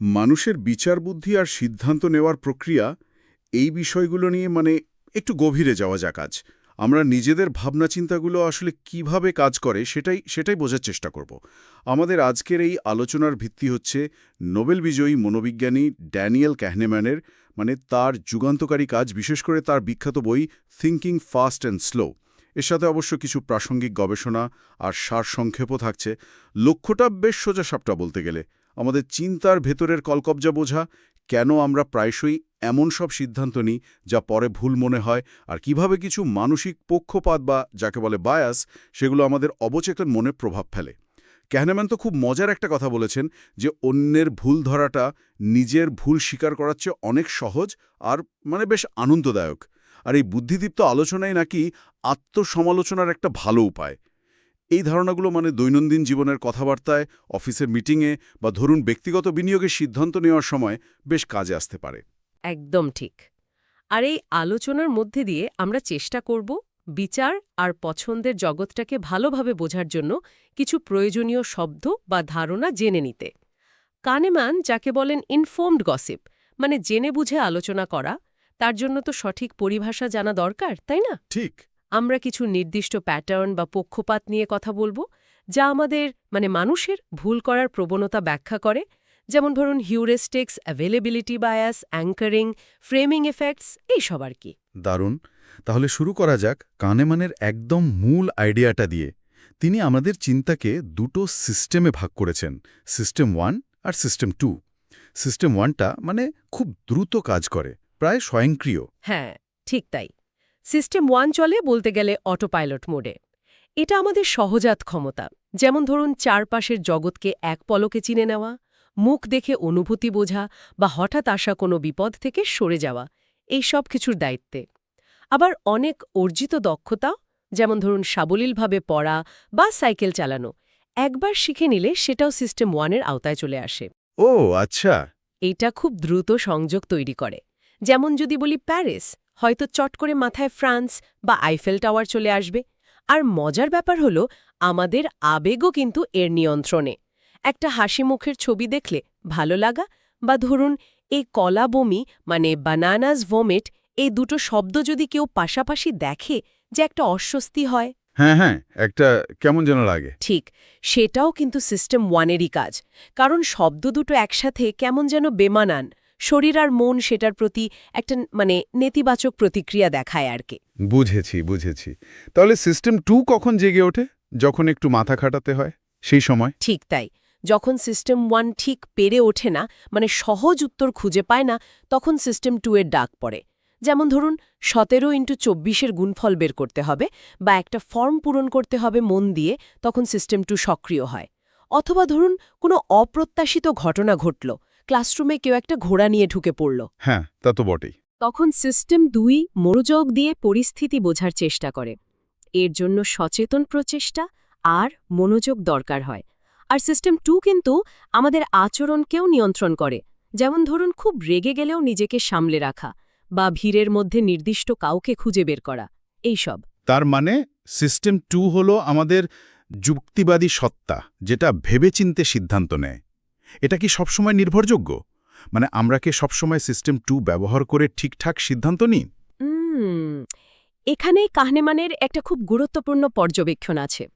মানুষের বিচার বুদ্ধি আর সিদ্ধান্ত নেওয়ার প্রক্রিয়া এই বিষয়গুলো নিয়ে মানে একটু গভীরে যাওয়া যাক আজ। আমরা নিজেদের ভাবনা চিন্তাগুলো আসলে কীভাবে কাজ করে সেটাই সেটাই বোঝার চেষ্টা করব। আমাদের আজকের এই আলোচনার ভিত্তি হচ্ছে নোবেল বিজয়ী মনোবিজ্ঞানী ড্যানিয়েল ক্যাহনেম্যানের মানে তার যুগান্তকারী কাজ, বিশেষ করে তার বিখ্যাত বই থিঙ্কিং ফাস্ট অ্যান্ড স্লো। এর সাথে অবশ্য কিছু প্রাসঙ্গিক গবেষণা আর সারসংক্ষেপও থাকছে। লক্ষ্যটা বেশ সোজা সাপটা বলতে গেলে। আমাদের চিন্তার ভেতরের কলকবজা বোঝা, কেন আমরা প্রায়শই এমন সব সিদ্ধান্ত নিই যা পরে ভুল মনে হয় আর কীভাবে কিছু মানসিক পক্ষপাত বা যাকে বলে বায়াস সেগুলো আমাদের অবচেতন মনে প্রভাব ফেলে। ক্যাহনেম্যান তো খুব মজার একটা কথা বলেছেন যে অন্যের ভুল ধরাটা নিজের ভুল স্বীকার করার চেয়ে অনেক সহজ আর মানে বেশ আনন্দদায়ক। আর এই বুদ্ধিদীপ্ত আলোচনাই নাকি আত্মসমালোচনার একটা ভালো উপায়। এই ধারণাগুলো মানে দৈনন্দিন জীবনের কথাবার্তায় অফিসের মিটিংয়ে বা ধরুন ব্যক্তিগত বিনিয়োগের সিদ্ধান্ত নেওয়ার সময় বেশ কাজে আসতে পারে। একদম ঠিক। আর এই আলোচনার মধ্যে দিয়ে আমরা চেষ্টা করব বিচার আর পছন্দের জগৎটাকে ভালোভাবে বোঝার জন্য কিছু প্রয়োজনীয় শব্দ বা ধারণা জেনে নিতে। কানেমান যাকে বলেন ইনফর্মড গসিপ মানে জেনে বুঝে আলোচনা করা তার জন্য তো সঠিক পরিভাষা জানা দরকার তাই না? ঠিক। আমরা কিছু নির্দিষ্ট প্যাটার্ন বা পক্ষপাত নিয়ে কথা বলব যা আমাদের মানে মানুষের ভুল করার প্রবণতা ব্যাখ্যা করে যেমন ধরুন heuristics availability bias anchoring framing effects এইসব আর কি। দারুণ। তাহলে শুরু করা যাক কানেমানের একদম মূল আইডিয়াটা দিয়ে। তিনি আমাদের চিন্তাকে দুটো সিস্টেমে ভাগ করেছেন সিস্টেম ওয়ান আর সিস্টেম টু। সিস্টেম ওয়ানটা মানে খুব দ্রুত কাজ করে প্রায় স্বয়ংক্রিয়। হ্যাঁ ঠিক তাই। সিস্টেম ওয়ান চলে বলতে গেলে অটো পাইলট মোডে। এটা আমাদের সহজাত ক্ষমতা। যেমন ধরুন চারপাশের জগৎকে এক পলকে চিনে নেওয়া মুখ দেখে অনুভূতি বোঝা বা হঠাৎ আসা কোনো বিপদ থেকে সরে যাওয়া এই সব কিছুর দায়িত্বে। আবার অনেক অর্জিত দক্ষতা যেমন ধরুন সাবলীলভাবে পড়া বা সাইকেল চালানো একবার শিখে নিলে সেটাও সিস্টেম ওয়ানের আওতায় চলে আসে। ও আচ্ছা। এটা খুব দ্রুত সংযোগ তৈরি করে। যেমন যদি বলি প্যারিস হয়তো চট করে মাথায় ফ্রান্স বা আইফেল টাওয়ার চলে আসবে। আর মজার ব্যাপার হলো আমাদের আবেগও কিন্তু এর নিয়ন্ত্রণে। একটা হাসি মুখের ছবি দেখলে ভালো লাগা বা ধরুন এই কলা বমি মানে বানানাস ভোমেট এই দুটো শব্দ যদি কেউ পাশাপাশি দেখে যে একটা অস্বস্তি হয়। হ্যাঁ হ্যাঁ একটা কেমন যেন লাগে। ঠিক সেটাও কিন্তু সিস্টেম ওয়ানেরই কাজ। কারণ শব্দ দুটো একসাথে কেমন যেন বেমানান। শরীর আর মন সেটার প্রতি একটা মানে নেতিবাচক প্রতিক্রিয়া দেখায় আর কি। বুঝেছি বুঝেছি। তাহলে সিস্টেম টু কখন জেগে ওঠে? যখন একটু মাথা খাটাতে হয় সেই সময়? ঠিক তাই। যখন সিস্টেম ওয়ান ঠিক পেরে ওঠে না মানে সহজ উত্তর খুঁজে পায় না তখন সিস্টেম টু এর ডাক পড়ে। যেমন ধরুন সতেরো ইন্টু চব্বিশের গুণফল বের করতে হবে বা একটা ফর্ম পূরণ করতে হবে মন দিয়ে তখন সিস্টেম টু সক্রিয় হয়। অথবা ধরুন কোনো অপ্রত্যাশিত ঘটনা ঘটল ক্লাসরুমে কেউ একটা ঘোড়া নিয়ে ঢুকে পড়ল। হ্যাঁ তা তো বটেই। তখন সিস্টেম দুই মনোযোগ দিয়ে পরিস্থিতি বোঝার চেষ্টা করে। এর জন্য সচেতন প্রচেষ্টা আর মনোযোগ দরকার হয়। আর সিস্টেম টু কিন্তু আমাদের আচরণকেও নিয়ন্ত্রণ করে। যেমন ধরুন খুব রেগে গেলেও নিজেকে সামলে রাখা বা ভিড়ের মধ্যে নির্দিষ্ট কাউকে খুঁজে বের করা। এইসব তার মানে সিস্টেম টু হলো আমাদের যুক্তিবাদী সত্তা যেটা ভেবেচিন্তে সিদ্ধান্ত নেয়। এটা কি সবসময় নির্ভরযোগ্য? মানে আমরা কি সবসময় সিস্টেম টু ব্যবহার করে ঠিকঠাক সিদ্ধান্ত নিই? এখানে কাহনেমানের একটা খুব গুরুত্বপূর্ণ পর্যবেক্ষণ আছে।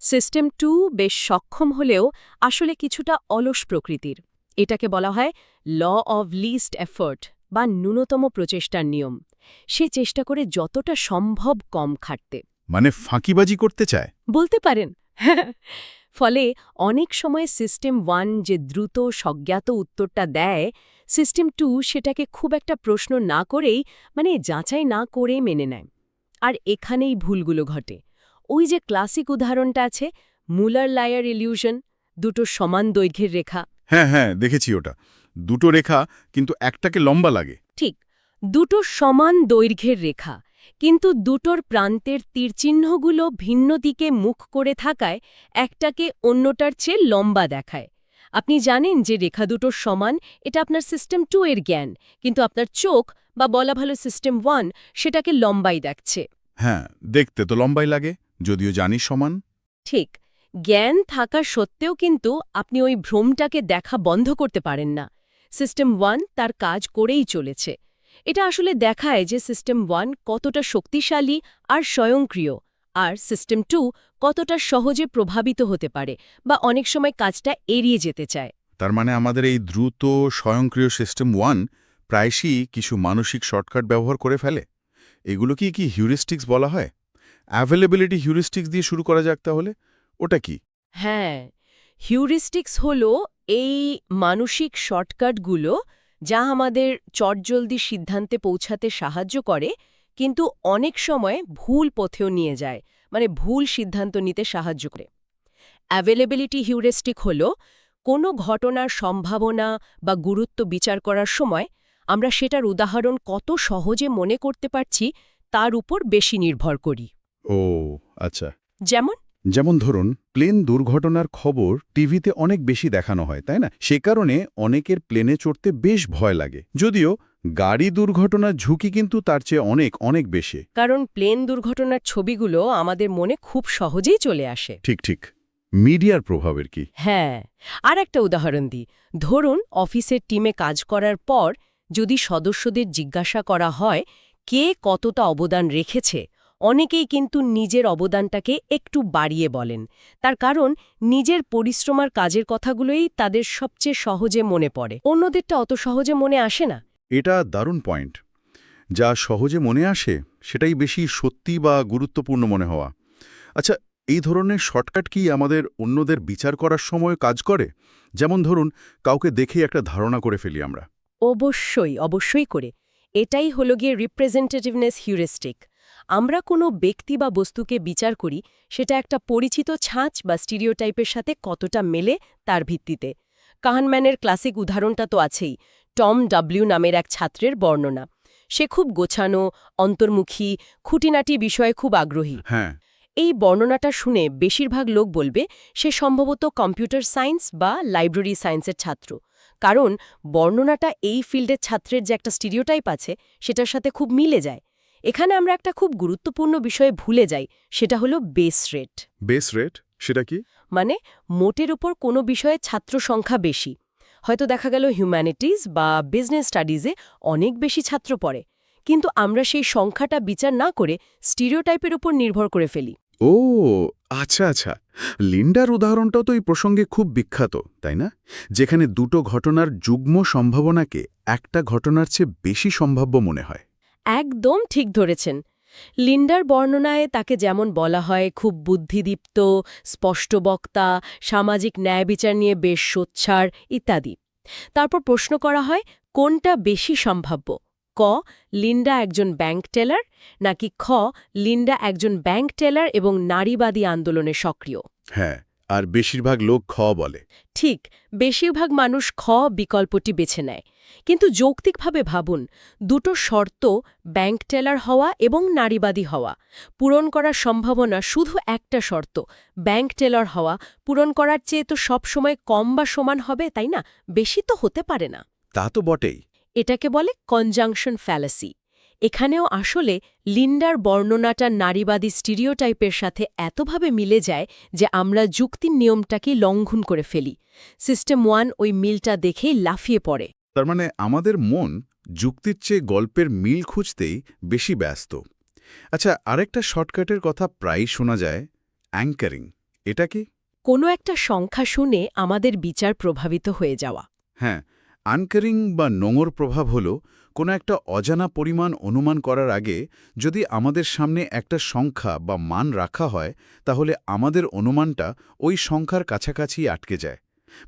সিস্টেম টু বেশ সক্ষম হলেও আসলে কিছুটা অলস প্রকৃতির। এটাকে বলা হয় ল অব লিস্ট এফোর্ট বা ন্যূনতম প্রচেষ্টার নিয়ম। সে চেষ্টা করে যতটা সম্ভব কম খাটতে। মানে ফাঁকিবাজি করতে চায়? বলতে পারেন। ফলে অনেক সময় সিস্টেম ওয়ান যে দ্রুত স্বজ্ঞাত উত্তরটা দেয় সিস্টেম টু সেটাকে খুব একটা প্রশ্ন না করেই মানে যাচাই না করেই মেনে নেয়। আর এখানেই ভুলগুলো ঘটে। ওই যে ক্লাসিক উদাহরণটা আছে মুলার লায়ার ইলিউশন দুটো সমান দৈর্ঘ্যের রেখা। হ্যাঁ হ্যাঁ দেখেছি ওটা। দুটো রেখা কিন্তু একটাকে লম্বা লাগে। ঠিক দুটো সমান দৈর্ঘ্যের রেখা। কিন্তু দুটোর প্রান্তের তীরচিহ্নগুলো ভিন্ন দিকে মুখ করে থাকায় একটাকে অন্যটার চেয়ে লম্বা দেখায়। আপনি জানেন যে রেখা দুটোর সমান এটা আপনার সিস্টেম টু এর জ্ঞান কিন্তু আপনার চোখ বা বলা ভালো সিস্টেম ওয়ান সেটাকে লম্বাই দেখছে। হ্যাঁ দেখতে তো লম্বাই লাগে যদিও জানি সমান। ঠিক জ্ঞান থাকা সত্ত্বেও কিন্তু আপনি ওই ভ্রমটাকে দেখা বন্ধ করতে পারেন না। সিস্টেম ওয়ান তার কাজ করেই চলেছে। এটা আসলে দেখায় যে সিস্টেম ওয়ান কতটা শক্তিশালী আর স্বয়ংক্রিয় আর সিস্টেম টু কতটা সহজে প্রভাবিত হতে পারে বা অনেক সময় কাজটা এড়িয়ে যেতে চায়। তার মানে আমাদের এই দ্রুত স্বয়ংক্রিয় সিস্টেম ওয়ান প্রায়শই কিছু মানসিক শর্টকাট ব্যবহার করে ফেলে। এগুলো কি কি হিউরিস্টিক্স বলা হয়? অ্যাভেলেবিলিটি হিউরিস্টিক্স দিয়ে শুরু করা যাক তাহলে। ওটা কি? হ্যাঁ হিউরিস্টিক্স হল এই মানসিক শর্টকাটগুলো যা আমাদের চটজলদি সিদ্ধান্তে পৌঁছাতে সাহায্য করে কিন্তু অনেক সময় ভুল পথেও নিয়ে যায় মানে ভুল সিদ্ধান্ত নিতে সাহায্য করে। অ্যাভেলেবিলিটি হিউরিস্টিক হল কোনো ঘটনার সম্ভাবনা বা গুরুত্ব বিচার করার সময় আমরা সেটার উদাহরণ কত সহজে মনে করতে পারছি তার উপর বেশি নির্ভর করি। ও আচ্ছা। যেমন যেমন ধরুন প্লেন দুর্ঘটনার খবর টিভিতে অনেক বেশি দেখানো হয় তাই না? সে কারণে অনেকের প্লেনে চড়তে বেশ ভয় লাগে। যদিও গাড়ি দুর্ঘটনার ঝুঁকি কিন্তু তার চেয়ে অনেক অনেক বেশি। কারণ প্লেন দুর্ঘটনার ছবিগুলো আমাদের মনে খুব সহজেই চলে আসে। ঠিক ঠিক। মিডিয়ার প্রভাবের কি? হ্যাঁ। আর একটা উদাহরণ দিই। ধরুন অফিসের টিমে কাজ করার পর যদি সদস্যদের জিজ্ঞাসা করা হয় কে কতটা অবদান রেখেছে অনেকেই কিন্তু নিজের অবদানটাকে একটু বাড়িয়ে বলেন। তার কারণ নিজের পরিশ্রমার কাজের কথাগুলোই তাদের সবচেয়ে সহজে মনে পড়ে। অন্যদেরটা অত সহজে মনে আসে না। এটা দারুণ পয়েন্ট। যা সহজে মনে আসে সেটাই বেশি সত্যি বা গুরুত্বপূর্ণ মনে হওয়া। আচ্ছা এই ধরনের শর্টকাট কি আমাদের অন্যদের বিচার করার সময় কাজ করে? যেমন ধরুন কাউকে দেখে একটা ধারণা করে ফেলি আমরা। অবশ্যই অবশ্যই করে। এটাই হলো গিয়ে রিপ্রেজেন্টেটিভনেস হিউরিস্টিক আমরা কোনো ব্যক্তি বা বস্তুকে বিচার করি সেটা একটা পরিচিত ছাঁচ বা স্টিরিওটাইপের সাথে কতটা মেলে তার ভিত্তিতে। কাহানম্যানের ক্লাসিক উদাহরণটা তো আছেই টম ডাব্লিউ নামের এক ছাত্রের বর্ণনা। সে খুব গোছানো অন্তর্মুখী খুঁটিনাটি বিষয়ে খুব আগ্রহী। হ্যাঁ। এই বর্ণনাটা শুনে বেশিরভাগ লোক বলবে সে সম্ভবত কম্পিউটার সায়েন্স বা লাইব্রেরি সায়েন্সের ছাত্র। কারণ বর্ণনাটা এই ফিল্ডের ছাত্রের যে একটা স্টিরিওটাইপ আছে সেটার সাথে খুব মিলে যায়। এখানে আমরা একটা খুব গুরুত্বপূর্ণ বিষয়ে ভুলে যাই সেটা হলো বেস রেট বেস রেট সেটা কি? মানে মোটের উপর কোনো বিষয়ে ছাত্র সংখ্যা বেশি। হয়তো দেখা গেল হিউম্যানিটিজ বা বিজনেস স্টাডিজে অনেক বেশি ছাত্র পড়ে কিন্তু আমরা সেই সংখ্যাটা বিচার না করে স্টিরিওটাইপের উপর নির্ভর করে ফেলি। ও আচ্ছা আচ্ছা। লিন্ডার উদাহরণটাও তো এই প্রসঙ্গে খুব বিখ্যাত তাই না? যেখানে দুটো ঘটনার যুগ্ম সম্ভাবনাকে একটা ঘটনার চেয়ে বেশি সম্ভাব্য মনে হয়। একদম ঠিক ধরেছেন। লিন্ডার বর্ণনায় তাকে যেমন বলা হয়, খুব বুদ্ধিদীপ্ত, স্পষ্ট বক্তা, সামাজিক ন্যায় বিচার নিয়ে বেশ সোচ্ছার ইত্যাদি। তারপর প্রশ্ন করা হয়, কোনটা বেশি সম্ভাব্য? ক, লিন্ডা একজন ব্যাংক টেলার, নাকি খ, লিন্ডা একজন ব্যাংক টেলার এবং নারীবাদী আন্দোলনে সক্রিয়? হ্যাঁ। আর বেশিরভাগ লোক খ বলে। ঠিক বেশিরভাগ মানুষ খ বিকল্পটি বেছে নেয়। কিন্তু যৌক্তিকভাবে ভাবুন দুটো শর্ত ব্যাংক টেলার হওয়া এবং নারীবাদী হওয়া। পূরণ করার সম্ভাবনা শুধু একটা শর্ত ব্যাংক টেলার হওয়া। পূরণ করার চেয়ে তো সবসময় কম বা সমান হবে তাই না? বেশি তো হতে পারে না। তা তো বটেই। এটাকে বলে কনজাংশন ফ্যালাসি এখানেও আসলে লিন্ডার বর্ণনাটা নারীবাদী স্টিরিওটাইপের সাথে এতভাবে মিলে যায় যে আমরা যুক্তির নিয়মটাকে লঙ্ঘন করে ফেলি। সিস্টেম ওয়ান ওই মিলটা দেখেই লাফিয়ে পড়ে। তার মানে আমাদের মন যুক্তির চেয়ে গল্পের মিল খুঁজতেই বেশি ব্যস্ত। আচ্ছা আরেকটা শর্টকাটের কথা প্রায়ই শোনা যায় অ্যাঙ্কারিং। এটা কি? কোনো একটা সংখ্যা শুনে আমাদের বিচার প্রভাবিত হয়ে যাওয়া। হ্যাঁ আনকারিং বা নোংর প্রভাব হল কোনো একটা অজানা পরিমাণ অনুমান করার আগে যদি আমাদের সামনে একটা সংখ্যা বা মান রাখা হয় তাহলে আমাদের অনুমানটা ওই সংখ্যার কাছাকাছি আটকে যায়।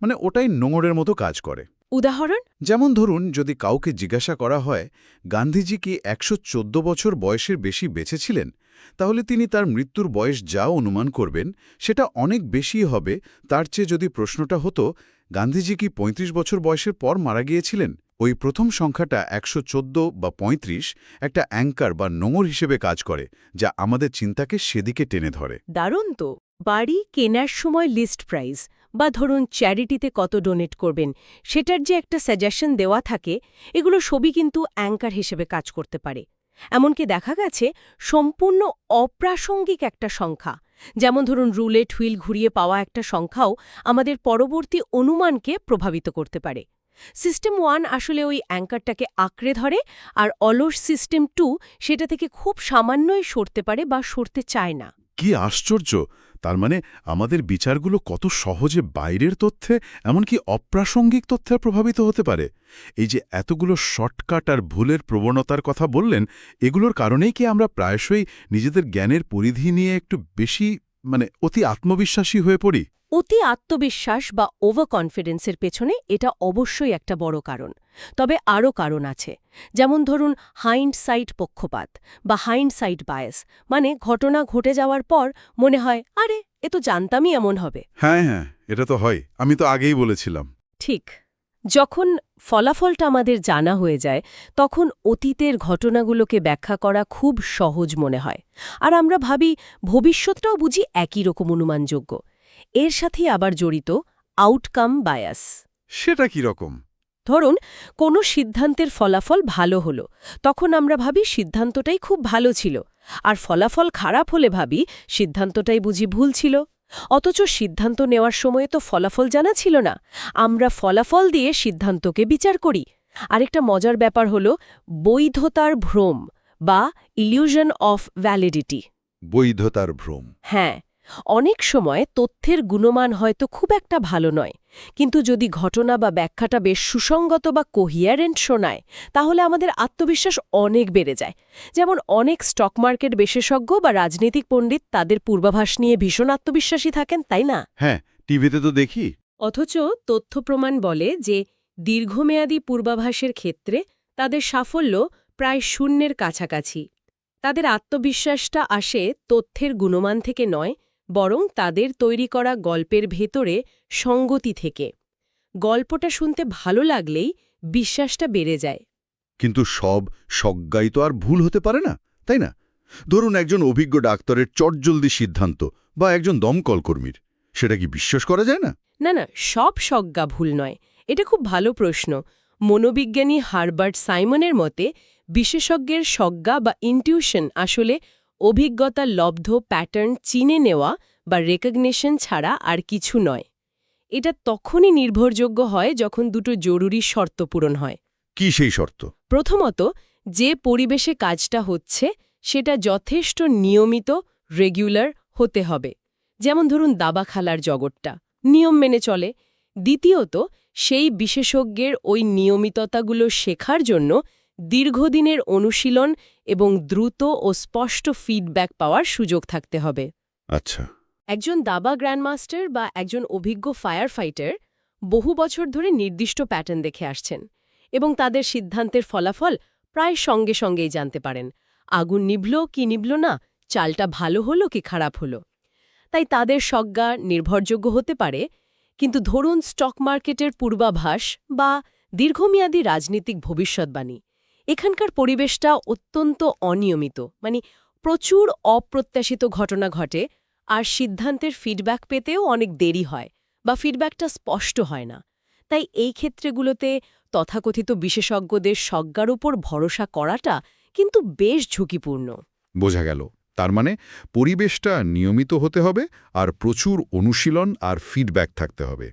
মানে ওটাই নোংরের মতো কাজ করে। উদাহরণ? যেমন ধরুন যদি কাউকে জিজ্ঞাসা করা হয় গান্ধীজি কি একশো চোদ্দ বছর বয়সের বেশি বেঁচেছিলেন তাহলে তিনি তার মৃত্যুর বয়স যা অনুমান করবেন সেটা অনেক বেশি হবে। তার চেয়ে যদি প্রশ্নটা হতো গান্ধীজি কি ৩৫ বছর বয়সের পর মারা গিয়েছিলেন? ওই প্রথম সংখ্যাটা একশো চোদ্দ বা ৩৫ একটা অ্যাঙ্কার বা নোঙর হিসেবে কাজ করে, যা আমাদের চিন্তাকে সেদিকে টেনে ধরে। দারুণ তো! বাড়ি কেনার সময় লিস্ট প্রাইস, বা ধরুন চ্যারিটিতে কত ডোনেট করবেন, সেটার যে একটা সাজেশন দেওয়া থাকে, এগুলো সবই কিন্তু অ্যাঙ্কার হিসেবে কাজ করতে পারে। এমনকি দেখা গেছে, সম্পূর্ণ অপ্রাসঙ্গিক একটা সংখ্যা, যেমন ধরুন রুলেট হুইল ঘুরিয়ে পাওয়া একটা সংখ্যাও আমাদের পরবর্তী অনুমানকে প্রভাবিত করতে পারে। সিস্টেম ওয়ান আসলে ওই অ্যাঙ্কারটাকে আঁকড়ে ধরে, আর অলস সিস্টেম টু সেটা থেকে খুব সামান্যই সরতে পারে বা সরতে চায় না। কি আশ্চর্য! তার মানে আমাদের বিচারগুলো কত সহজে বাইরের তথ্যে, এমনকি অপ্রাসঙ্গিক তথ্যে প্রভাবিত হতে পারে। এই যে এতগুলো শর্টকাট আর ভুলের প্রবণতার কথা বললেন, এগুলোর কারণেই কি আমরা প্রায়শই নিজেদের জ্ঞানের পরিধি নিয়ে একটু বেশি মানে অতি আত্মবিশ্বাসী হয়ে পড়ি? অতি আত্মবিশ্বাস বা ওভার কনফিডেন্সের পেছনে এটা অবশ্যই একটা বড় কারণ। তবে আরও কারণ আছে। যেমন ধরুন হাইন্ড সাইট পক্ষপাত বা হাইন্ড সাইট বায়াস মানে ঘটনা ঘটে যাওয়ার পর মনে হয় আরে এ তো জানতামই এমন হবে। হ্যাঁ হ্যাঁ এটা তো হয়। আমি তো আগেই বলেছিলাম। ঠিক। যখন ফলাফলটা আমাদের জানা হয়ে যায় তখন অতীতের ঘটনাগুলোকে ব্যাখ্যা করা খুব সহজ মনে হয়। আর আমরা ভাবি ভবিষ্যৎটাও বুঝি একই রকম অনুমানযোগ্য। এর সাথে আবার জড়িত আউটকাম বায়াস সেটা কি রকম? ধরুন কোনো সিদ্ধান্তের ফলাফল ভালো হলো তখন আমরা ভাবি সিদ্ধান্তটাই খুব ভালো ছিল। আর ফলাফল খারাপ হলে ভাবি সিদ্ধান্তটাই বুঝি ভুল ছিল। অথচ সিদ্ধান্ত নেওয়ার সময়ে তো ফলাফল জানা ছিল না। আমরা ফলাফল দিয়ে সিদ্ধান্তকে বিচার করি। আরেকটা মজার ব্যাপার হল বৈধতার ভ্রম বা ইলিউশন অফ ভ্যালিডিটি বৈধতার ভ্রম। হ্যাঁ অনেক সময় তথ্যের গুণমান হয়তো খুব একটা ভালো নয় কিন্তু যদি ঘটনা বা ব্যাখ্যাটা বেশ সুসঙ্গত বা কোহিয়ারেন্ট শোনায় তাহলে আমাদের আত্মবিশ্বাস অনেক বেড়ে যায়। যেমন অনেক স্টক মার্কেট বিশেষজ্ঞ বা রাজনৈতিক পণ্ডিত তাদের পূর্বাভাস নিয়ে ভীষণ আত্মবিশ্বাসী থাকেন তাই না? হ্যাঁ টিভিতে তো দেখি। অথচ তথ্য প্রমাণ বলে যে দীর্ঘমেয়াদী পূর্বাভাসের ক্ষেত্রে তাদের সাফল্য প্রায় শূন্যের কাছাকাছি। তাদের আত্মবিশ্বাসটা আসে তথ্যের গুণমান থেকে নয় বরং তাদের তৈরি করা গল্পের ভেতরে সঙ্গতি থেকে। গল্পটা শুনতে ভালো লাগলেই বিশ্বাসটা বেড়ে যায়। কিন্তু সব সজ্ঞাই তো আর ভুল হতে পারে না তাই না? ধরুন একজন অভিজ্ঞ ডাক্তারের চটজলদি সিদ্ধান্ত বা একজন দমকল কর্মীর। সেটা কি বিশ্বাস করা যায় না? না না সব সজ্ঞা ভুল নয়। এটা খুব ভালো প্রশ্ন। মনোবিজ্ঞানী হারবার্ট সাইমনের মতে বিশেষজ্ঞের সজ্ঞা বা ইনটিউশন আসলে অভিজ্ঞতা লব্ধ প্যাটার্ন চিনে নেওয়া বা রেকগনেশন ছাড়া আর কিছু নয়। এটা তখনই নির্ভরযোগ্য হয় যখন দুটো জরুরি শর্ত পূরণ হয়। কি সেই শর্ত? প্রথমত যে পরিবেশে কাজটা হচ্ছে সেটা যথেষ্ট নিয়মিত রেগুলার হতে হবে। যেমন ধরুন দাবা খেলার জগৎটা। নিয়ম মেনে চলে। দ্বিতীয়ত সেই বিশেষজ্ঞের ওই নিয়মিততাগুলো শেখার জন্য দীর্ঘদিনের অনুশীলন এবং দ্রুত ও স্পষ্ট ফিডব্যাক পাওয়ার সুযোগ থাকতে হবে। আচ্ছা। একজন দাবা গ্র্যান্ডমাস্টার বা একজন অভিজ্ঞ ফায়ার ফাইটার বহু বছর ধরে নির্দিষ্ট প্যাটার্ন দেখে আসছেন এবং তাদের সিদ্ধান্তের ফলাফল প্রায় সঙ্গে সঙ্গেই জানতে পারেন। আগুন নিভল কি নিভল না চালটা ভালো হলো কি খারাপ হলো? তাই তাদের সজ্ঞা নির্ভরযোগ্য হতে পারে কিন্তু ধরুন স্টক মার্কেটের পূর্বাভাস বা দীর্ঘমেয়াদী রাজনীতিক ভবিষ্যৎবাণী। এখানকার পরিবেশটা অত্যন্ত অনিয়মিত। মানে প্রচুর অপ্রত্যাশিত ঘটনা ঘটে আর সিদ্ধান্তের ফিডব্যাক পেতেও অনেক দেরি হয় বা ফিডব্যাকটা স্পষ্ট হয় না। তাই এই ক্ষেত্রেগুলোতে তথাকথিত বিশেষজ্ঞদের সজ্ঞার উপর ভরসা করাটা কিন্তু বেশ ঝুঁকিপূর্ণ। বোঝা গেল। তার মানে পরিবেশটা নিয়মিত হতে হবে আর প্রচুর অনুশীলন আর ফিডব্যাক থাকতে হবে।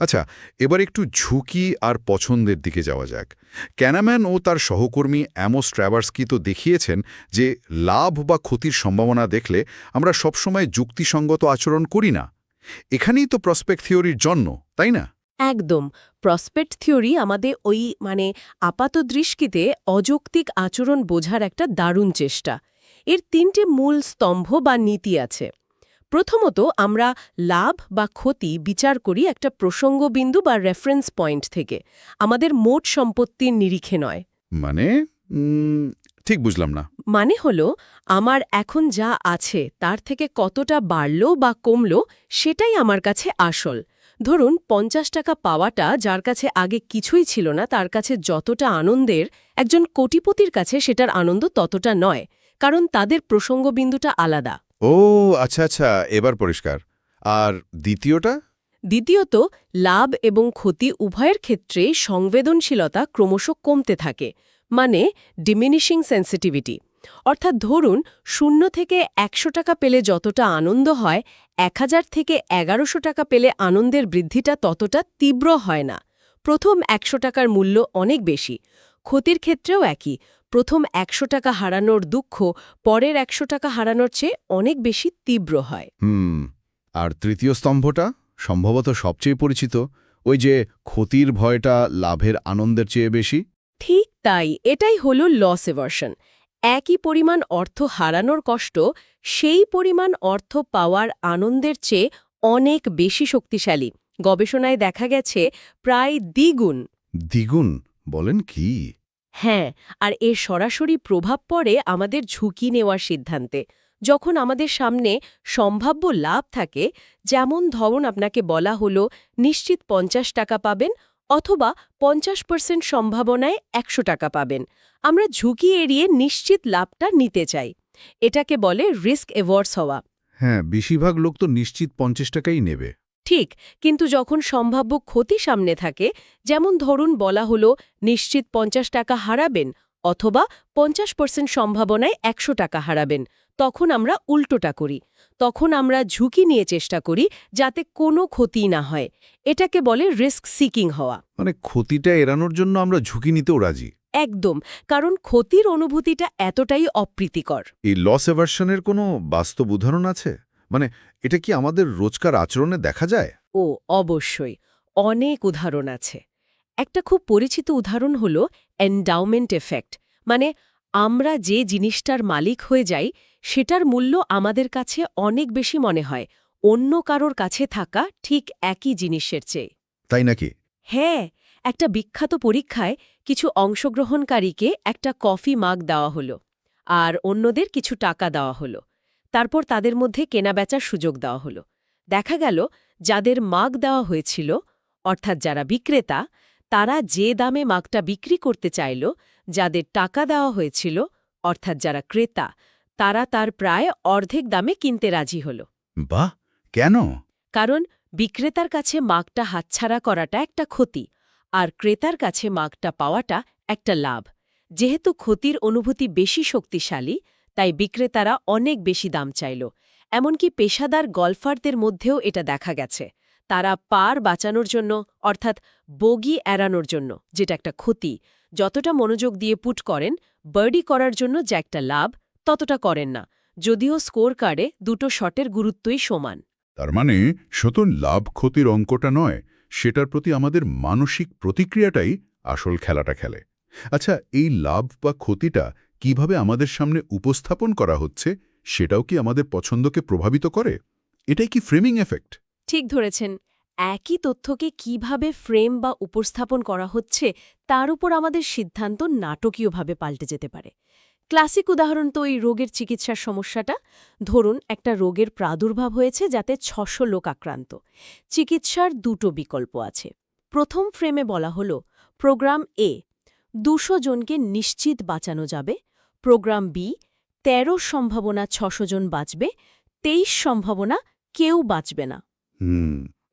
আচ্ছা এবার একটু ঝুঁকি আর পছন্দের দিকে যাওয়া যাক। ক্যানাম্যান ও তার সহকর্মী অ্যামোস ট্র্যাভার্সকি তো দেখিয়েছেন যে লাভ বা ক্ষতির সম্ভাবনা দেখলে আমরা সবসময় যুক্তিসঙ্গত আচরণ করি না। এখানেই তো প্রসপেক্ট থিওরির জন্ম, তাই না? একদম। প্রসপেক্ট থিওরি আমাদের ওই মানে আপাত দৃষ্টিতে অযৌক্তিক আচরণ বোঝার একটা দারুণ চেষ্টা। এর তিনটে মূল স্তম্ভ বা নীতি আছে। প্রথমত আমরা লাভ বা ক্ষতি বিচার করি একটা প্রসঙ্গবিন্দু বা রেফারেন্স পয়েন্ট থেকে। আমাদের মোট সম্পত্তির নিরিখে নয়। মানে? ঠিক বুঝলাম না। মানে হল আমার এখন যা আছে তার থেকে কতটা বাড়ল বা কমল সেটাই আমার কাছে আসল। ধরুন পঞ্চাশ টাকা পাওয়াটা যার কাছে আগে কিছুই ছিল না তার কাছে যতটা আনন্দের একজন কোটিপতির কাছে সেটার আনন্দ ততটা নয়। কারণ তাদের প্রসঙ্গবিন্দুটা আলাদা। ও আচ্ছা আচ্ছা এবার পরিষ্কার। আর দ্বিতীয়টা? দ্বিতীয়ত লাভ এবং ক্ষতি উভয়ের ক্ষেত্রে সংবেদনশীলতা ক্রমশ কমতে থাকে মানে ডিমিনিশিং সেন্সিটিভিটি অর্থাৎ ধরুন শূন্য থেকে একশো টাকা পেলে যতটা আনন্দ হয় এক হাজার থেকে এগারোশো টাকা পেলে আনন্দের বৃদ্ধিটা ততটা তীব্র হয় না। প্রথম একশো টাকার মূল্য অনেক বেশি। ক্ষতির ক্ষেত্রেও একই। প্রথম একশো টাকা হারানোর দুঃখ পরের একশো টাকা হারানোর চেয়ে অনেক বেশি তীব্র হয়। হুম আর তৃতীয় স্তম্ভটা সম্ভবত সবচেয়ে পরিচিত ওই যে ক্ষতির ভয়টা লাভের আনন্দের চেয়ে বেশি। ঠিক তাই এটাই হল লস এভার্সন একই পরিমাণ অর্থ হারানোর কষ্ট সেই পরিমাণ অর্থ পাওয়ার আনন্দের চেয়ে অনেক বেশি শক্তিশালী। গবেষণায় দেখা গেছে প্রায় দ্বিগুণ। দ্বিগুণ? বলেন কি? হ্যাঁ আর এর সরাসরি প্রভাব পড়ে আমাদের ঝুঁকি নেওয়ার সিদ্ধান্তে। যখন আমাদের সামনে সম্ভাব্য লাভ থাকে, যেমন ধরুন আপনাকে বলা হলো, নিশ্চিত পঞ্চাশ টাকা পাবেন অথবা পঞ্চাশ পার্সেন্ট সম্ভাবনায় একশো টাকা পাবেন। আমরা ঝুঁকি এড়িয়ে নিশ্চিত লাভটা নিতে চাই। এটাকে বলে রিস্ক এভার্স হওয়া। হ্যাঁ বেশিরভাগ লোক তো নিশ্চিত পঞ্চাশ টাকাই নেবে। ঠিক কিন্তু যখন সম্ভাব্য ক্ষতি সামনে থাকে যেমন ধরুন বলা হলো নিশ্চিত পঞ্চাশ টাকা হারাবেন অথবা পঞ্চাশ পার্সেন্ট সম্ভাবনায় একশো টাকা হারাবেন তখন আমরা উল্টোটা করি। তখন আমরা ঝুঁকি নিয়ে চেষ্টা করি যাতে কোনো ক্ষতি না হয়। এটাকে বলে রিস্ক সিকিং হওয়া। মানে ক্ষতিটা এড়ানোর জন্য আমরা ঝুঁকি নিতেও রাজি। একদম কারণ ক্ষতির অনুভূতিটা এতটাই অপ্রীতিকর। এই লস এভার্শনের কোনো বাস্তব উদাহরণ আছে? মানে এটা কি আমাদের রোজকার আচরণে দেখা যায়? ও অবশ্যই। অনেক উদাহরণ আছে। একটা খুব পরিচিত উদাহরণ হল এন্ডাউমেন্ট এফেক্ট মানে আমরা যে জিনিসটার মালিক হয়ে যাই সেটার মূল্য আমাদের কাছে অনেক বেশি মনে হয়। অন্য কারোর কাছে থাকা ঠিক একই জিনিসের চেয়ে। তাই নাকি? হ্যাঁ একটা বিখ্যাত পরীক্ষায় কিছু অংশগ্রহণকারীকে একটা কফি মাগ দেওয়া হলো আর অন্যদের কিছু টাকা দেওয়া হলো। তারপর তাদের মধ্যে কেনাবেচার সুযোগ দেওয়া হলো। দেখা গেল যাদের মাগ দেওয়া হয়েছিল অর্থাৎ যারা বিক্রেতা তারা যে দামে মাগটা বিক্রি করতে চাইল যাদের টাকা দেওয়া হয়েছিল অর্থাৎ যারা ক্রেতা তারা তার প্রায় অর্ধেক দামে কিনতে রাজি হল। বাহ! কেন? কারণ বিক্রেতার কাছে মাগটা হাতছাড়া করাটা একটা ক্ষতি আর ক্রেতার কাছে মাগটা পাওয়াটা একটা লাভ। যেহেতু ক্ষতির অনুভূতি বেশি শক্তিশালী তাই বিক্রেতারা অনেক বেশি দাম চাইল। এমনকি পেশাদার গল্ফারদের মধ্যেও এটা দেখা গেছে। তারা পার বাঁচানোর জন্য, অর্থাৎ বগি এড়ানোর জন্য, যেটা একটা ক্ষতি, যতটা মনোযোগ দিয়ে পুট করেন, বার্ডি করার জন্য যে একটা লাভ, ততটা করেন না। যদিও স্কোর কার্ডে দুটো শটের গুরুত্বই সমান। তার মানে শুধু লাভ ক্ষতির অঙ্কটা নয়, সেটার প্রতি আমাদের মানসিক প্রতিক্রিয়াটাই আসল খেলাটা খেলে। আচ্ছা এই লাভ বা ক্ষতিটা কীভাবে আমাদের সামনে উপস্থাপন করা হচ্ছে সেটাও কি আমাদের পছন্দকে প্রভাবিত করে? এটাই কি ফ্রেমিং এফেক্ট ঠিক ধরেছেন। একই তথ্যকে কীভাবে ফ্রেম বা উপস্থাপন করা হচ্ছে তার উপর আমাদের সিদ্ধান্ত নাটকীয়ভাবে পাল্টে যেতে পারে। ক্লাসিক উদাহরণ তো এই রোগের চিকিৎসার সমস্যাটা। ধরুন, একটা রোগের প্রাদুর্ভাব হয়েছে যাতে ছশো লোক আক্রান্ত। চিকিৎসার দুটো বিকল্প আছে। প্রথম ফ্রেমে বলা হল প্রোগ্রাম এ দুশো জনকে নিশ্চিত বাঁচানো যাবে প্রোগ্রাম বি তেরো সম্ভাবনা ছশো জন বাঁচবে তেইশ সম্ভাবনা কেউ বাঁচবে না।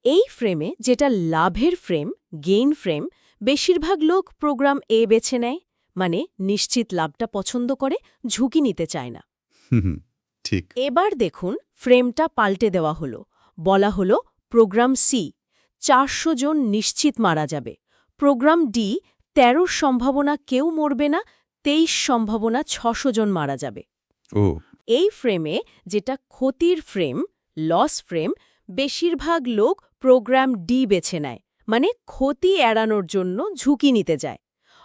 এই ফ্রেমে যেটা লাভের ফ্রেম গেইন ফ্রেম বেশিরভাগ লোক প্রোগ্রাম এ বেছে নেয় মানে নিশ্চিত লাভটা পছন্দ করে ঝুঁকি নিতে চায় না। ঠিক। এবার দেখুন ফ্রেমটা পাল্টে দেওয়া হলো। বলা হলো প্রোগ্রাম সি চারশো জন নিশ্চিত মারা যাবে। প্রোগ্রাম ডি তেরো সম্ভাবনা কেউ মরবে না তেইশ সম্ভাবনা ছশো জন মারা যাবে। ও। এই ফ্রেমে যেটা ক্ষতির ফ্রেম লস ফ্রেম বেশিরভাগ লোক প্রোগ্রাম ডি বেছে নেয় মানে ক্ষতি এড়ানোর জন্য ঝুঁকি নিতে যায়।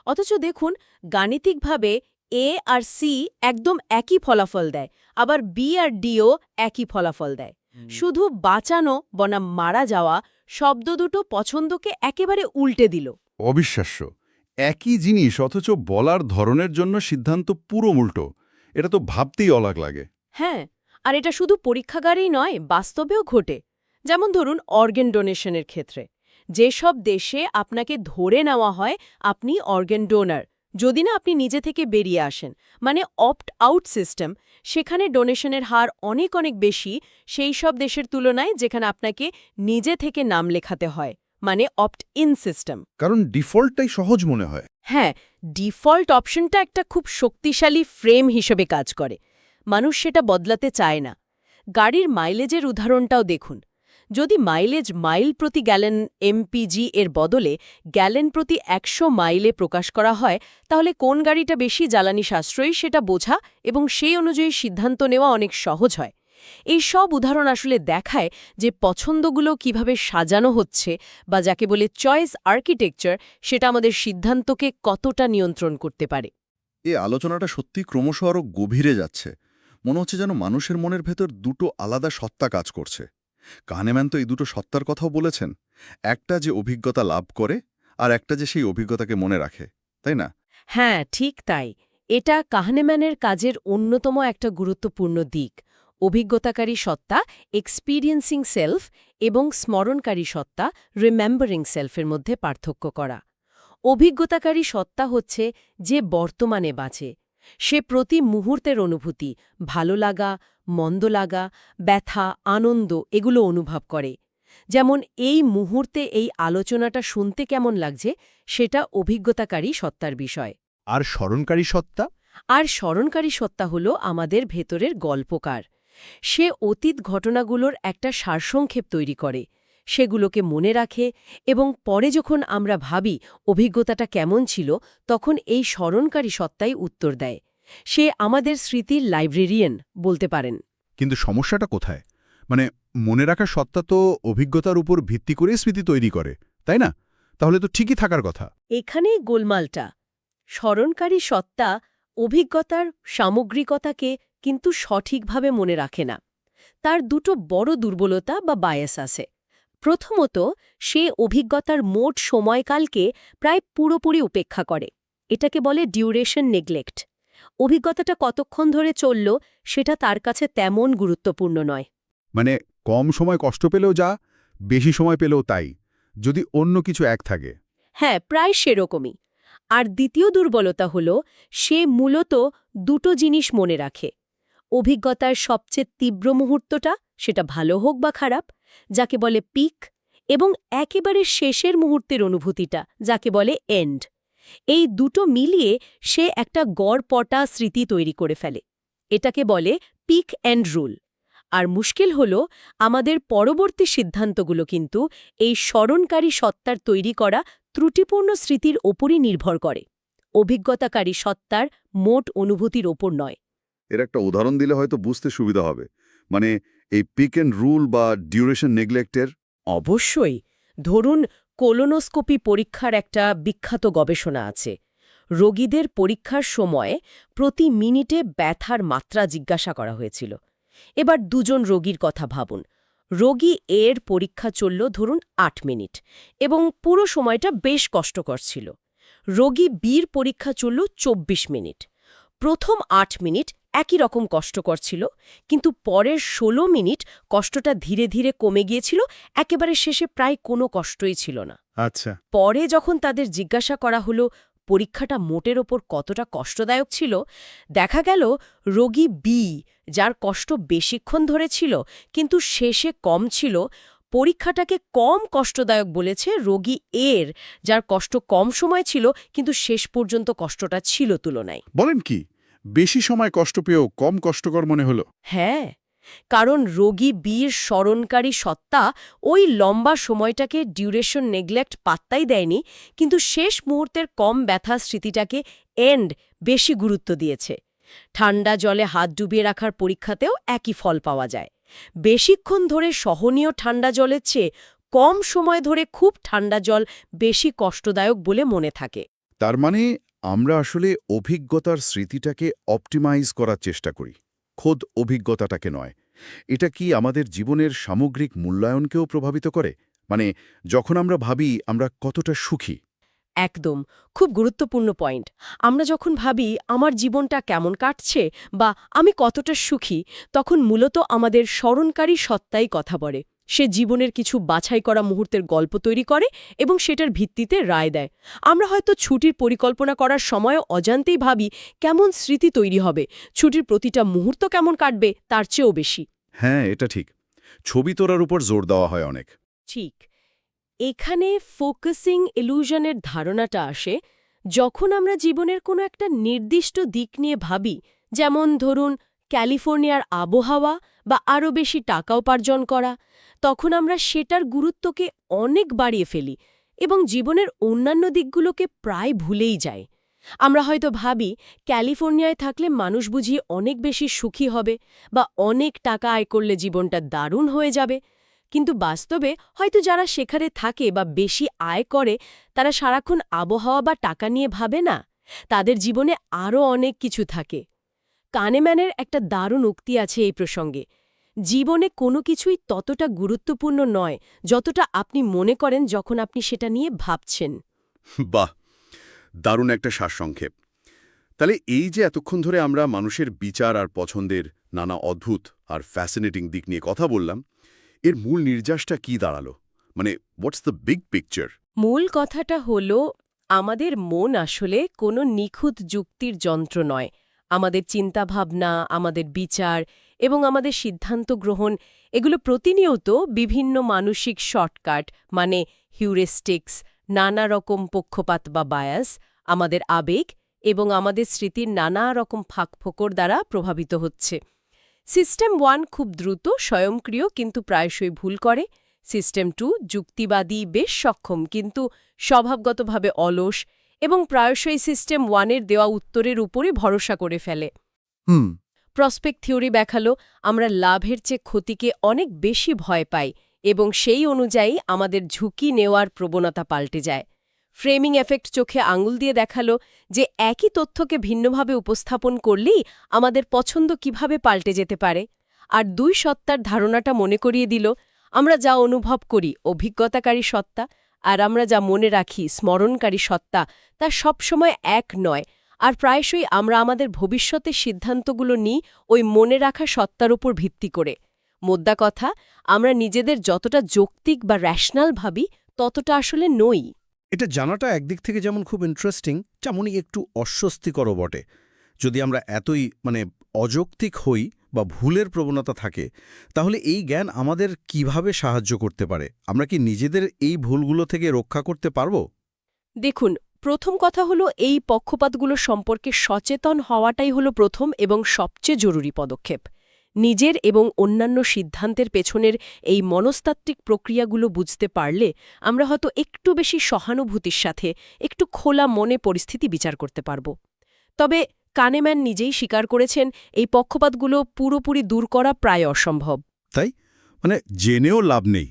অথচ দেখুন গাণিতিকভাবে এ আর সি একদম একই ফলাফল দেয় আবার বি আর ডিও একই ফলাফল দেয়। শুধু বাঁচানো বনাম মারা যাওয়া শব্দ দুটো পছন্দকে একেবারে উল্টে দিল। অবিশ্বাস্য। একই জিনিস, অথচ বলার ধরনের জন্য সিদ্ধান্ত পুরো উল্টো। এটা তো ভাবতেই অলাগ লাগে। হ্যাঁ আর এটা শুধু পরীক্ষাগারেই নয়, বাস্তবেও ঘটে। যেমন ধরুন অর্গ্যান ডোনেশনের ক্ষেত্রে। যেসব দেশে আপনাকে ধরে নেওয়া হয়, আপনি অর্গ্যান ডোনার। যদি না আপনি নিজে থেকে বেরিয়ে আসেন। মানে অপ্ট আউট সিস্টেম, সেখানে ডোনেশনের হার অনেক অনেক বেশি, সেই সব দেশের তুলনায় যেখানে আপনাকে নিজে থেকে নাম লেখাতে হয়। মানে অপ্ট ইন সিস্টেম কারণ ডিফল্টটাই সহজ মনে হয়। হ্যাঁ ডিফল্ট অপশনটা একটা খুব শক্তিশালী ফ্রেম হিসেবে কাজ করে। মানুষ সেটা বদলাতে চায় না। গাড়ির মাইলেজের উদাহরণটাও দেখুন। যদি মাইলেজ মাইল প্রতি গ্যালেন এমপিজি এর বদলে গ্যালেন প্রতি একশো মাইলে প্রকাশ করা হয় তাহলে কোন গাড়িটা বেশি জ্বালানি সাশ্রয়ী সেটা বোঝা এবং সেই অনুযায়ী সিদ্ধান্ত নেওয়া অনেক সহজ হয়। এই সব উদাহরণ আসলে দেখায় যে পছন্দগুলো কীভাবে সাজানো হচ্ছে বা যাকে বলে চয়েস আর্কিটেকচার সেটা আমাদের সিদ্ধান্তকে কতটা নিয়ন্ত্রণ করতে পারে। এ আলোচনাটা সত্যি ক্রমশ আরও গভীরে যাচ্ছে। মনে হচ্ছে যেন মানুষের মনের ভেতর দুটো আলাদা সত্তা কাজ করছে। কানেম্যান তো এই দুটো সত্তার কথাও বলেছেন একটা যে অভিজ্ঞতা লাভ করে আর একটা যে সেই অভিজ্ঞতাকে মনে রাখে তাই না? হ্যাঁ ঠিক তাই। এটা কাহনেম্যানের কাজের অন্যতম একটা গুরুত্বপূর্ণ দিক। অভিজ্ঞতাকারী সত্তা এক্সপিরিয়েন্সিং সেলফ এবং স্মরণকারী সত্তা রিমেম্বারিং সেলফের মধ্যে পার্থক্য করা। অভিজ্ঞতাকারী সত্তা হচ্ছে যে বর্তমানে বাঁচে। সে প্রতি মুহূর্তের অনুভূতি ভালো লাগা মন্দ লাগা ব্যথা আনন্দ এগুলো অনুভব করে। যেমন এই মুহূর্তে এই আলোচনাটা শুনতে কেমন লাগছে সেটা অভিজ্ঞতাকারী সত্তার বিষয়। আর স্মরণকারী সত্তা? আর স্মরণকারী সত্তা হল আমাদের ভেতরের গল্পকার। সে অতীত ঘটনাগুলোর একটা সারসংক্ষেপ তৈরি করে সেগুলোকে মনে রাখে এবং পরে যখন আমরা ভাবি অভিজ্ঞতাটা কেমন ছিল তখন এই স্মরণকারী সত্তাই উত্তর দেয়। সে আমাদের স্মৃতির লাইব্রেরিয়ান বলতে পারেন। কিন্তু সমস্যাটা কোথায়? মানে মনে রাখা সত্তা তো অভিজ্ঞতার উপর ভিত্তি করে স্মৃতি তৈরি করে তাই না? তাহলে তো ঠিকই থাকার কথা। এখানেই গোলমালটা। স্মরণকারী সত্তা অভিজ্ঞতার সামগ্রিকতাকে কিন্তু সঠিকভাবে মনে রাখে না। তার দুটো বড় দুর্বলতা বা বায়াস আছে। প্রথমত সে অভিজ্ঞতার মোট সময়কালকে প্রায় পুরোপুরি উপেক্ষা করে। এটাকে বলে ডিউরেশন নেগলেক্ট অভিজ্ঞতাটা কতক্ষণ ধরে চলল সেটা তার কাছে তেমন গুরুত্বপূর্ণ নয়। মানে কম সময় কষ্ট পেলেও যা বেশি সময় পেলেও তাই। যদি অন্য কিছু এক থাকে। হ্যাঁ প্রায় সেরকমই। আর দ্বিতীয় দুর্বলতা হল সে মূলত দুটো জিনিস মনে রাখে। অভিজ্ঞতার সবচেয়ে তীব্র মুহূর্তটা সেটা ভালো হোক বা খারাপ, যাকে বলে পিক এবং একেবারে শেষের মুহূর্তের অনুভূতিটা, যাকে বলে এন্ড এই দুটো মিলিয়ে সে একটা গড়পটা স্মৃতি তৈরি করে ফেলে। এটাকে বলে পিক অ্যান্ড রুল আর মুশকিল হল, আমাদের পরবর্তী সিদ্ধান্তগুলো কিন্তু এই স্মরণকারী সত্তার তৈরি করা ত্রুটিপূর্ণ স্মৃতির ওপরই নির্ভর করে। অভিজ্ঞতাকারী সত্তার মোট অনুভূতির ওপর নয়। এর একটা উদাহরণ দিলে হয়তো বুঝতে সুবিধা হবে। মানে এই পিক অ্যান্ড রুল বা ডিউরেশন নেগলেক্টের অবশ্যই। ধরুন কোলোনোস্কোপি পরীক্ষার একটা বিখ্যাত গবেষণা আছে। রোগীদের পরীক্ষার সময়ে প্রতি মিনিটে ব্যথার মাত্রা জিজ্ঞাসা করা হয়েছিল। এবার দুজন রোগীর কথা ভাবুন। রোগী এর পরীক্ষা চলল ধরুন আট মিনিট এবং পুরো সময়টা বেশ কষ্টকর ছিল। রোগী বীর পরীক্ষা চলল ২৪ মিনিট। প্রথম আট মিনিট একই রকম কষ্টকর ছিল কিন্তু পরের ১৬ মিনিট কষ্টটা ধীরে ধীরে কমে গিয়েছিল একেবারে শেষে প্রায় কোনো কষ্টই ছিল না। আচ্ছা। পরে যখন তাদের জিজ্ঞাসা করা হলো পরীক্ষাটা মোটের ওপর কতটা কষ্টদায়ক ছিল দেখা গেল রোগী বি যার কষ্ট বেশিক্ষণ ধরে ছিল কিন্তু শেষে কম ছিল পরীক্ষাটাকে কম কষ্টদায়ক বলেছে রোগী এর যার কষ্ট কম সময় ছিল কিন্তু শেষ পর্যন্ত কষ্টটা ছিল তুলনায়। বলেন কি? বেশি সময় কষ্ট পেয়েও কম কষ্টকর মনে হলো। হ্যাঁ কারণ রোগী বীর স্মরণকারী সত্তা ওই লম্বা সময়টাকে ডিউরেশন নেগলেক্ট পাত্তাই দেয়নি কিন্তু শেষ মুহূর্তের কম ব্যথা স্মৃতিটাকে এন্ড বেশি গুরুত্ব দিয়েছে। ঠান্ডা জলে হাত ডুবিয়ে রাখার পরীক্ষাতেও একই ফল পাওয়া যায়। বেশিক্ষণ ধরে সহনীয় ঠান্ডা জলের চেয়ে কম সময় ধরে খুব ঠান্ডা জল বেশি কষ্টদায়ক বলে মনে থাকে। তার মানে আমরা আসলে অভিজ্ঞতার স্মৃতিটাকে অপটিমাইজ করার চেষ্টা করি। খোদ অভিজ্ঞতাটাকে নয়। এটা কি আমাদের জীবনের সামগ্রিক মূল্যায়নকেও প্রভাবিত করে? মানে যখন আমরা ভাবি আমরা কতটা সুখী। একদম। খুব গুরুত্বপূর্ণ পয়েন্ট। আমরা যখন ভাবি আমার জীবনটা কেমন কাটছে বা আমি কতটা সুখী, তখন মূলত আমাদের স্মরণকারী সত্তাই কথা বলে। সে জীবনের কিছু বাছাই করা মুহূর্তের গল্প তৈরি করে এবং সেটার ভিত্তিতে রায় দেয়। আমরা হয়তো ছুটির পরিকল্পনা করার সময় অজান্তেই ভাবি কেমন স্মৃতি তৈরি হবে ছুটির প্রতিটা মুহূর্ত কেমন কাটবে তার চেয়েও বেশি। হ্যাঁ এটা ঠিক। ছবি তোলার উপর জোর দেওয়া হয় অনেক। ঠিক। এখানে ফোকাসিং ইলুশনের ধারণাটা আসে যখন আমরা জীবনের কোনো একটা নির্দিষ্ট দিক নিয়ে ভাবি যেমন ধরুন ক্যালিফোর্নিয়ার আবহাওয়া বা আরও বেশি টাকা উপার্জন করা, তখন আমরা সেটার গুরুত্বকে অনেক বাড়িয়ে ফেলি এবং জীবনের অন্যান্য দিকগুলোকে প্রায় ভুলেই যাই। আমরা হয়তো ভাবি, ক্যালিফোর্নিয়ায় থাকলে মানুষ বুঝি অনেক বেশি সুখী হবে বা অনেক টাকা আয় করলে জীবনটা দারুণ হয়ে যাবে। কিন্তু বাস্তবে হয়তো যারা সেখানে থাকে বা বেশি আয় করে, তারা সারাক্ষণ আবহাওয়া বা টাকা নিয়ে ভাবে না। তাদের জীবনে আরও অনেক কিছু থাকে। কানেম্যানের একটা দারুণ উক্তি আছে এই প্রসঙ্গে। জীবনে কোনো কিছুই ততটা গুরুত্বপূর্ণ নয় যতটা আপনি মনে করেন যখন আপনি সেটা নিয়ে ভাবছেন। বাহ! দারুণ একটা সারসংক্ষেপ। তাহলে এই যে এতক্ষণ ধরে আমরা মানুষের বিচার আর পছন্দের নানা অদ্ভুত আর ফ্যাসিনেটিং দিক নিয়ে কথা বললাম এর মূল নির্যাসটা কি দাঁড়াল? মানে হোয়াটস দ্য বিগ পিকচার মূল কথাটা হল আমাদের মন আসলে কোনো নিখুঁত যুক্তির যন্ত্র নয়। আমাদের চিন্তাভাবনা, আমাদের বিচার এবং আমাদের সিদ্ধান্ত গ্রহণ, এগুলো প্রতিনিয়ত বিভিন্ন মানসিক শর্টকাট মানে হিউরেস্টিক্স নানা রকম পক্ষপাত বা বায়াস আমাদের আবেগ এবং আমাদের স্মৃতির নানা রকম ফাঁকফোকর দ্বারা প্রভাবিত হচ্ছে। সিস্টেম ওয়ান খুব দ্রুত স্বয়ংক্রিয় কিন্তু প্রায়শই ভুল করে। সিস্টেম টু যুক্তিবাদী বেশ সক্ষম কিন্তু স্বভাবগতভাবে অলস এবং প্রায়শই সিস্টেম ওয়ানের দেওয়া উত্তরের উপরে ভরসা করে ফেলে। হুম। প্রসপেক্ট থিওরি দেখাল আমরা লাভের চেয়ে ক্ষতিকে অনেক বেশি ভয় পাই এবং সেই অনুযায়ী আমাদের ঝুঁকি নেওয়ার প্রবণতা পাল্টে যায়। ফ্রেমিং এফেক্ট চোখে আঙুল দিয়ে দেখাল যে একই তথ্যকে ভিন্নভাবে উপস্থাপন করলেই আমাদের পছন্দ কীভাবে পাল্টে যেতে পারে। আর দুই সত্তার ধারণাটা মনে করিয়ে দিল আমরা যা অনুভব করি অভিজ্ঞতাকারী সত্তা আর আমরা যা মনে রাখি স্মরণকারী সত্তা, তা সবসময় এক নয়। আর প্রায়শই আমরা আমাদের ভবিষ্যতের সিদ্ধান্তগুলো নিই ওই মনে রাখা সত্তার উপর ভিত্তি করে। মোদ্দা কথা, আমরা নিজেদের যতটা যৌক্তিক বা র্যাশনাল ভাবি, ততটা আসলে নই। এটা জানাটা একদিক থেকে যেমন খুব ইন্টারেস্টিং তেমনই একটু অস্বস্তিকরও বটে। যদি আমরা এতই মানে অযৌক্তিক হই বা ভুলের প্রবণতা থাকে, তাহলে এই জ্ঞান আমাদের কীভাবে সাহায্য করতে পারে? আমরা কি নিজেদের এই ভুলগুলো থেকে রক্ষা করতে পারব? দেখুন, প্রথম কথা হলো এই পক্ষপাতগুলো সম্পর্কে সচেতন হওয়াটাই হলো প্রথম এবং সবচেয়ে জরুরি পদক্ষেপ। নিজের এবং অন্যান্য সিদ্ধান্তের পেছনের এই মনস্তাত্ত্বিক প্রক্রিয়াগুলো বুঝতে পারলে আমরা হয়তো একটু বেশি সহানুভূতির সাথে, একটু খোলা মনে পরিস্থিতি বিচার করতে পারব। তবে কানেম্যান নিজেই স্বীকার করেছেন এই পক্ষপাতগুলো পুরোপুরি দূর করা প্রায় অসম্ভব। তাই? মানে জেনেও লাভ নেই।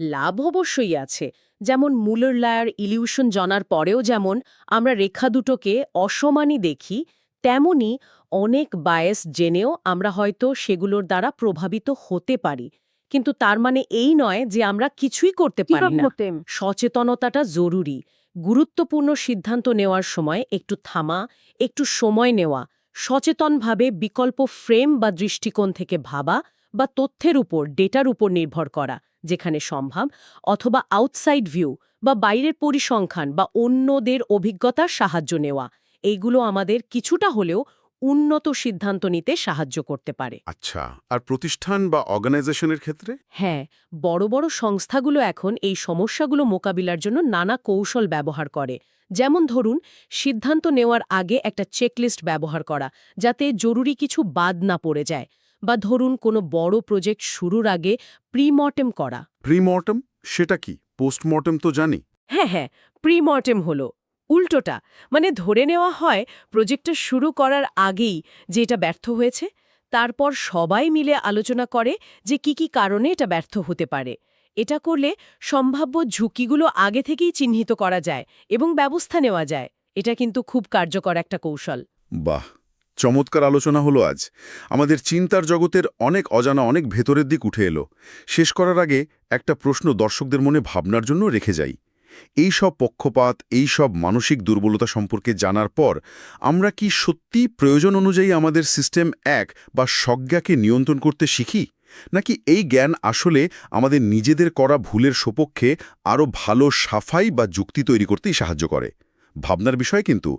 লাভ অবশ্যই আছে। যেমন মুলার লায়ার ইলিউশন জানার পরেও যেমন আমরা রেখা দুটোকে অসমানই দেখি তেমনি অনেক বায়াস জেনেও আমরা হয়তো সেগুলোর দ্বারা প্রভাবিত হতে পারি। কিন্তু তার মানে এই নয় যে আমরা কিছুই করতে পারি না। সচেতনতাটা জরুরি। গুরুত্বপূর্ণ সিদ্ধান্ত নেওয়ার সময় একটু থামা, একটু সময় নেওয়া, সচেতনভাবে বিকল্প ফ্রেম বা দৃষ্টিকোণ থেকে ভাবা বা তথ্যের উপর, ডেটার উপর নির্ভর করা, যেখানে সম্ভব, অথবা আউটসাইড ভিউ বা বাইরের পরিসংখ্যান বা অন্যদের অভিজ্ঞতার সাহায্য নেওয়া। এইগুলো আমাদের কিছুটা হলেও উন্নত সিদ্ধান্ত নিতে সাহায্য করতে পারে। আচ্ছা আর প্রতিষ্ঠান বা অর্গানাইজেশনের ক্ষেত্রে? হ্যাঁ বড় বড় সংস্থাগুলো এখন এই সমস্যাগুলো মোকাবিলার জন্য নানা কৌশল ব্যবহার করে। যেমন ধরুন সিদ্ধান্ত নেওয়ার আগে একটা চেকলিস্ট ব্যবহার করা যাতে জরুরি কিছু বাদ না পড়ে যায়। বা ধরুন কোনো বড় প্রজেক্ট শুরুর আগে প্রিমর্টেম করা। প্রিমর্টেম? সেটা কি? পোস্টমর্টেম তো জানি। হ্যাঁ হ্যাঁ প্রিমর্টেম হলো। উল্টোটা মানে ধরে নেওয়া হয় প্রজেক্টটা শুরু করার আগেই যে এটা ব্যর্থ হয়েছে, তারপর সবাই মিলে আলোচনা করে যে কি কি কারণে এটা ব্যর্থ হতে পারে। এটা করলে সম্ভাব্য ঝুঁকিগুলো আগে থেকেই চিহ্নিত করা যায় এবং ব্যবস্থা নেওয়া যায়। এটা কিন্তু খুব কার্যকর একটা কৌশল। বাহ! চমৎকার আলোচনা হলো আজ। আমাদের চিন্তার জগতের অনেক অজানা, অনেক ভেতরের দিক উঠে এলো। শেষ করার আগে একটা প্রশ্ন দর্শকদের মনে ভাবনার জন্য রেখে যাই। এই সব পক্ষপাত এই সব মানসিক দুর্বলতা সম্পর্কে জানার পর আমরা কি সত্যি প্রয়োজন অনুযায়ী আমাদের সিস্টেম এক বা সজ্ঞাকে নিয়ন্ত্রণ করতে শিখি? নাকি এই জ্ঞান আসলে আমাদের নিজেদের করা ভুলের সপক্ষে আরও ভালো সাফাই বা যুক্তি তৈরি করতেই সাহায্য করে? ভাবনার বিষয় কিন্তু।